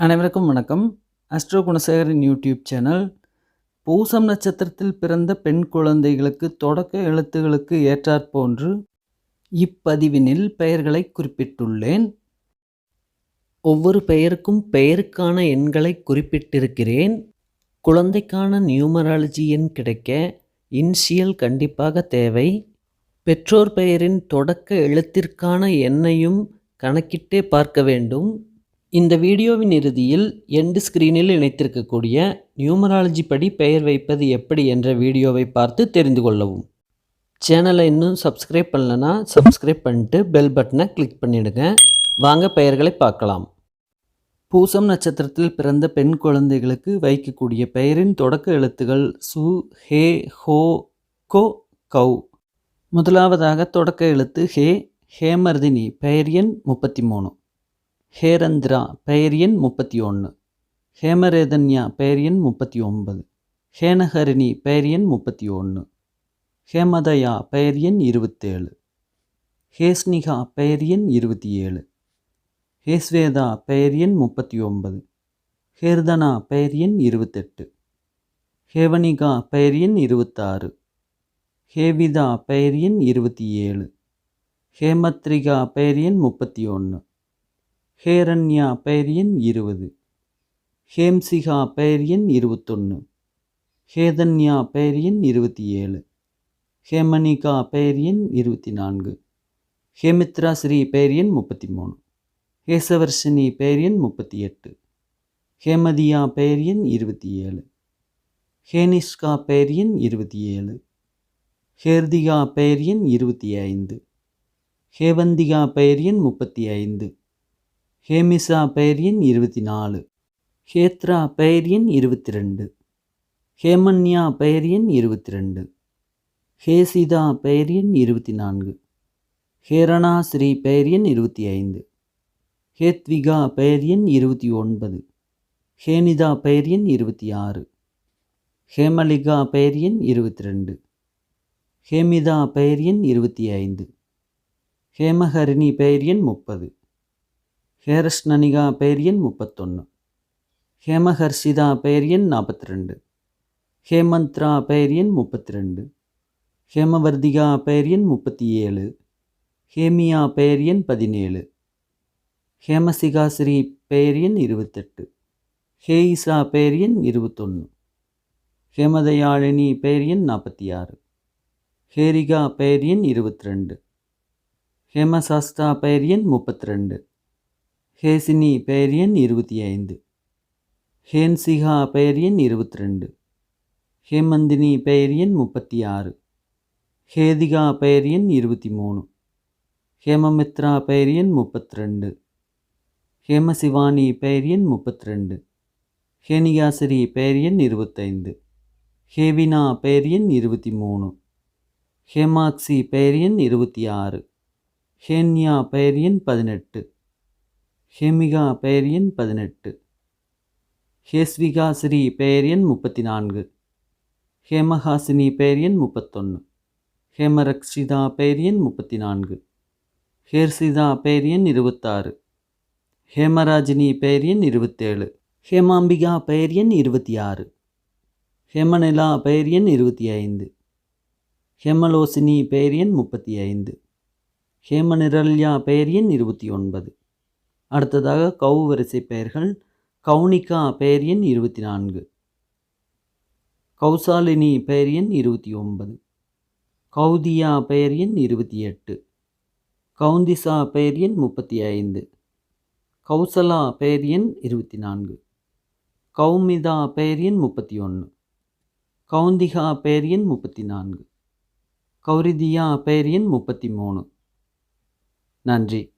அனைவருக்கும் வணக்கம். அஸ்ட்ரோ குணசேகரின் யூடியூப் சேனல். பூசம் நட்சத்திரத்தில் பிறந்த பெண் குழந்தைகளுக்கு தொடக்க எழுத்துகளுக்கு ஏற்றாற்போன்று இப்பதிவினில் பெயர்களை குறிப்பிட்டுள்ளேன். ஒவ்வொரு பெயருக்கும் பெயருக்கான எண்களை குறிப்பிட்டிருக்கிறேன். குழந்தைக்கான நியூமராலஜி எண் கிடைக்க இன்சியல் கண்டிப்பாக தேவை. பெற்றோர் பெயரின் தொடக்க எழுத்திற்கான எண்ணையும் கணக்கிட்டே பார்க்க வேண்டும். இந்த வீடியோவின் இறுதியில் எண்டு ஸ்க்ரீனில் இணைத்திருக்கக்கூடிய நியூமராலஜி படி பெயர் வைப்பது எப்படி என்ற வீடியோவை பார்த்து தெரிந்து கொள்ளவும். சேனலை இன்னும் சப்ஸ்கிரைப் பண்ணலனா சப்ஸ்கிரைப் பண்ணிட்டு பெல் பட்டனை கிளிக் பண்ணிவிடுங்க வாங்க பெயர்களை பார்க்கலாம். பூசம் நட்சத்திரத்தில் பிறந்த பெண் குழந்தைகளுக்கு வைக்கக்கூடிய பெயரின் தொடக்க எழுத்துகள் சு ஹே ஹோ கோ கௌ. முதலாவதாக தொடக்க எழுத்து ஹே ஹேமர்தினி பெயர் எண் முப்பத்தி மூணு. ஹேரந்திரா பெயர் எண் முப்பத்தி ஒன்று ஹேமரேதன்யா பெயர் எண் முப்பத்தி ஒன்பது ஹேனஹரிணி பெயர் எண் முப்பத்தி ஒன்று ஹேமதயா பெயர் எண் இருபத்தேழு ஹேஸ்னிகா பெயர் எண் இருபத்தி ஏழு ஹேஸ்வேதா பெயர் எண் முப்பத்தி ஒன்பது ஹேர்தனா பெயர் எண் இருபத்தெட்டு ஹேவனிகா பெயர் எண் இருபத்தாறு ஹேவிதா பெயர் எண் இருபத்தி ஏழு ஹேமத்ரிகா பெயர் எண் முப்பத்தி ஒன்று ஹேரண்யா பெயர் எண் இருபது. ஹேம்சிகா பெயர் எண் இருபத்தொன்று ஹேதன்யா பெயர் எண் இருபத்தி ஏழு ஹேமனிகா பெயர் எண் இருபத்தி நான்கு ஹேமித்ரா ஸ்ரீ பெயர் எண் முப்பத்தி மூணு ஹேசவர்ஷினி பெயர் எண் முப்பத்தி எட்டு ஹேமதியா பெயர் எண் இருபத்தி ஏழு ஹேனிஷ்கா பெயர் எண் இருபத்தி ஏழு ஹேர்திகா பெயர் எண் இருபத்தி ஐந்து ஹேவந்திகா பெயர் எண் முப்பத்தி ஐந்து ஹேமிசா பெயர் எண் இருபத்தி நாலு ஹேத்ரா பெயர் எண் இருபத்தி ரெண்டு ஹேமன்யா பெயர் எண் இருபத்தி ரெண்டு ஹேசிதா பெயர் எண் இருபத்தி நான்கு ஹேரணா ஸ்ரீ பெயர் எண் இருபத்தி ஐந்து ஹேத்விகா பெயர் எண் இருபத்தி ஒன்பது ஹேனிதா பெயர் எண் இருபத்தி ஆறு ஹேமலிகா பெயர் எண் இருபத்தி ரெண்டு ஹேமிதா பெயர் எண் இருபத்தி ஐந்து ஹேமஹரிணி பெயர் எண் முப்பது. ஹேரஷ்ணனிகா பெயர் எண் முப்பத்தொன்று ஹேமஹர்ஷிதா பெயர் எண் நாற்பத்தி ரெண்டு ஹேமந்த்ரா பெயர் எண் முப்பத்தி ரெண்டு ஹேமவர்திகா பெயர் எண் முப்பத்தி ஏழு ஹேமியா பெயர் எண் பதினேழு. ஹேமசிகாஸ்ரீ பெயர் எண் இருபத்தெட்டு. ஹேயிசா பெயர் எண் இருபத்தொன்று ஹேமதயாழினி பெயர் எண் நாற்பத்தி ஆறு ஹேரிகா பெயர் எண் இருபத்தி ரெண்டு ஹேமசாஸ்தா பெயர் எண் முப்பத்தி ரெண்டு ஹேசினி பெயர் எண் இருபத்தி ஐந்து. ஹேன்சிகா பெயர் எண் இருபத்தி ரெண்டு. ஹேமந்தினி பெயர் எண் முப்பத்தி ஆறு. ஹேதிகா பெயர் எண் இருபத்தி மூணு. ஹேமமித்ரா பெயர் எண் முப்பத்தி ரெண்டு. ஹேமசிவானி பெயர் எண் முப்பத்தி ரெண்டு. ஹேனிகாசிரி பெயர் எண் இருபத்தைந்து ஹேவினா பெயர் எண் இருபத்தி மூணு. ஹேமாக்சி பெயர் எண் இருபத்தி ஆறு. ஹேன்யா பெயர் எண் பதினெட்டு. ஹேமிகா பெயர் எண் பதினெட்டு ஹேஸ்விகா ஸ்ரீ பெயர் எண் முப்பத்தி நான்கு ஹேமஹாசினி பெயர் எண் முப்பத்தொன்று ஹேமரக்ஷிதா பெயர் எண் முப்பத்தி நான்கு ஹேர்சிதா பெயர் எண் இருபத்தாறு ஹேமராஜினி பெயர் எண் இருபத்தேழு ஹேமாம்பிகா பெயர் எண் இருபத்தி ஆறு ஹேமநிலா பெயர் எண் இருபத்தி ஐந்து ஹேமலோசினி பெயர் எண் முப்பத்தி ஐந்து ஹேமநிரல்யா பெயர் எண் இருபத்தி ஒன்பது அடுத்ததாக கவு வரிசை பெயர்கள் கவுனிகா பெயர் எண் இருபத்தி நான்கு கௌசாலினி பெயர் எண் இருபத்தி ஒன்பது கௌதியா பெயர் எண் இருபத்தி எட்டு கவுந்திசா பெயர் எண் முப்பத்தி ஐந்து கௌசலா பெயர் எண் இருபத்தி நான்கு கௌமிதா பெயர் எண் முப்பத்தி ஒன்று கவுந்திகா பெயர் எண் முப்பத்தி நான்கு கௌரிதியா பெயர் எண் முப்பத்தி மூணு நன்றி.